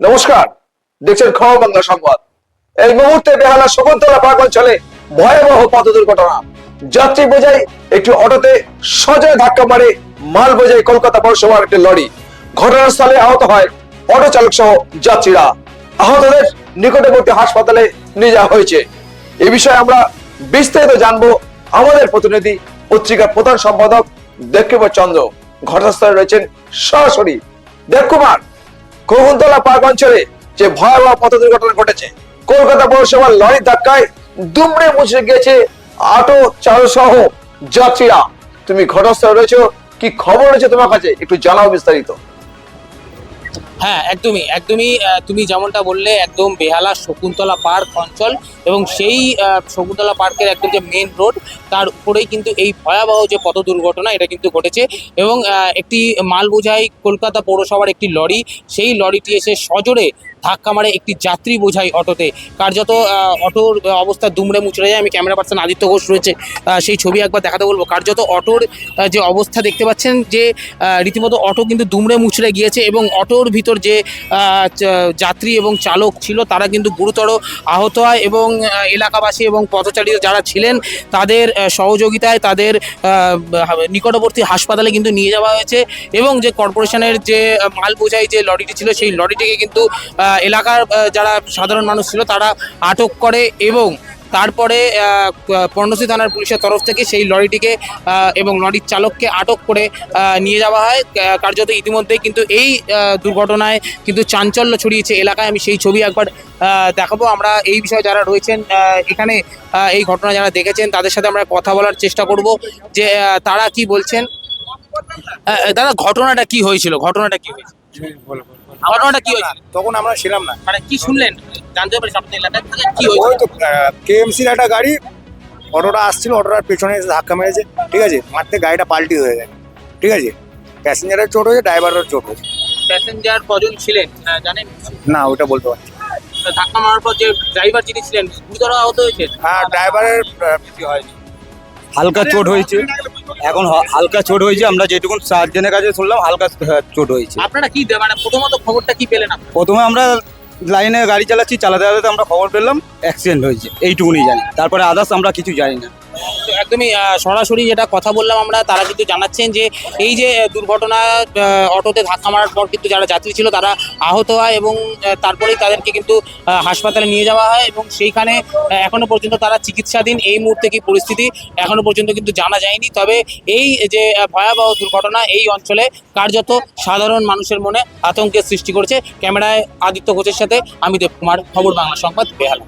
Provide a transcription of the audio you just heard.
নমস্কার, দেখছেন খবর বাংলা সংবাদ। এই মুহূর্তে বেহালা শকুন্তলা পার্ক অঞ্চলে ভয়াবহ পথ দুর্ঘটনা। যাত্রী বোঝাই একটি অটোতে সজয় ধাক্কা মারে মাল বোঝাই কলকাতা পৌরসভার একটি লরি। ঘটনাস্থলে আহত হয় অটো চালক সহ যাত্রীরা। আহতদের নিকটবর্তী হাসপাতালে নিয়ে যাওয়া হয়েছে। এ বিষয়ে আমরা বিস্তারিত জানব আমাদের প্রতিনিধি পত্রিকার প্রধান সম্পাদক দেবকুমার চন্দ্র। ঘটনাস্থলে রয়েছেন সরাসরি দেবকুমার। কহুন্তলা পার্ক অঞ্চলে যে ভয়াবহ পথ দুর্ঘটনা ঘটেছে, কলকাতা পৌরসভার লরি ধাক্কায় দুমড়ে মুছে গিয়েছে আটো চালক সহ যাত্রীরা। তুমি ঘটনাস্থলে রয়েছো, কি খবর রয়েছে তোমার কাছে? একটু জানাও বিস্তারিত। হ্যাঁ একদমই একদমই তুমি যেমনটা বললে, একদম বেহালা শকুন্তলা পার্ক অঞ্চল এবং সেই শকুন্তলা পার্কের একদম যে মেন রোড তার উপরেই কিন্তু এই ভয়াবহ যে পথ দুর্ঘটনা, এটা কিন্তু ঘটেছে এবং একটি মালবোঝাই কলকাতা পৌরসভার একটি লরি, সেই লরিটি এসে সজোরে ধাক্কা মারে একটি যাত্রী বোঝাই অটোতে। কার্যত অটোর অবস্থা দুমড়ে মুচড়ে যায়। আমি ক্যামেরা পার্সন আদিত্য ঘোষ রয়েছে সেই ছবি একবার দেখাতে বলব। কার্যত, অটোর যে অবস্থা দেখতে পাচ্ছেন যে রীতিমতো অটো কিন্তু দুমড়ে মুচড়ে গিয়েছে এবং অটোর ভিতর যে যাত্রী এবং চালক ছিল, তারা কিন্তু গুরুতর আহত হয় এবং এলাকাবাসী এবং পথচারী যারা ছিলেন, তাদের সহযোগিতায় তাদের নিকটবর্তী হাসপাতালে কিন্তু নিয়ে যাওয়া হয়েছে এবং যে কর্পোরেশনের যে মাল বোঝাই যে লরিটি ছিল, সেই লরিটিকে কিন্তু এলাকার যারা সাধারণ মানুষ ছিল তারা আটক করে এবং তারপরে পর্ণশ্রী থানার পুলিশের তরফ থেকে সেই লরিটিকে এবং লরির চালককে আটক করে নিয়ে যাওয়া হয়। কার্যত ইতিমধ্যেই কিন্তু এই দুর্ঘটনায় কিন্তু চাঞ্চল্য ছড়িয়েছে এলাকায়। আমি সেই ছবি একবার দেখাবো। আমরা এই বিষয়ে যারা রয়েছেন এখানে এই ঘটনা যারা দেখেছেন, তাদের সাথে আমরা কথা বলার চেষ্টা করব যে তারা কি বলছেন? দাদা, ঘটনাটা কি হয়েছিল? ঘটনাটা কি হয়েছিল? ঘটনাটা কি হয়েছিল তখন আমরা ছিলাম না। মানে কি শুনলেন? জানতে পারি আপনার এলাকা থেকে। কি হয়েছিল ওই তো কেএমসির একটা গাড়ি অটোটা আসছিল অটোটার পেছনে এসে ধাক্কা মেরেছে ঠিক আছে? মারতে গাড়িটা পাল্টি হয়ে গেছে ঠিক আছে? প্যাসেঞ্জারের চোট হয়েছে ড্রাইভারের চোট হয়েছে। প্যাসেঞ্জার কজন ছিলেন? আহ, জানেন? না ওটা বলতে পারছি। ধাক্কা মারার পর যে ড্রাইভার যিনি ছিলেন গুরুতর আহত হয়েছে হ্যাঁ ড্রাইভারের হয়নি হালকা চোট হয়েছে। এখন হ- হালকা চোট হয়েছে আমরা যেটুকুন সার্জনের কাছে শুনলাম হালকা চোট হয়েছে। আপনারা কি দে- মানে প্রথমত খবরটা কি পেলেন আপনারা? প্রথমে আমরা লাইনে গাড়ি চালাচ্ছি চালাতে চালাতে আমরা খবর পেলাম অ্যাক্সিডেন্ট হয়েছে এইটুকুনি জানি। তারপরে আদার্স আমরা কিছু জানি না। একদমই সরাসরি যেটা কথা বললাম আমরা, তারা কিন্তু জানাচ্ছেন যে এই যে দুর্ঘটনা অটোতে ধাক্কা মারার পর কিন্তু যারা যাত্রী ছিল তারা আহত হয় এবং তারপরেই তাদেরকে কিন্তু হাসপাতালে নিয়ে যাওয়া হয় এবং সেইখানে এখনও পর্যন্ত তারা চিকিৎসাধীন। এই মুহূর্তে কি পরিস্থিতি এখনও পর্যন্ত কিন্তু জানা যায়নি। তবে এই যে ভয়াবহ দুর্ঘটনা এই অঞ্চলে কার্যত সাধারণ মানুষের মনে আতঙ্কের সৃষ্টি করেছে। ক্যামেরায় আদিত্য ঘোষের সাথে আমি দেবকুমার, খবর বাংলা সংবাদ, বেহালা।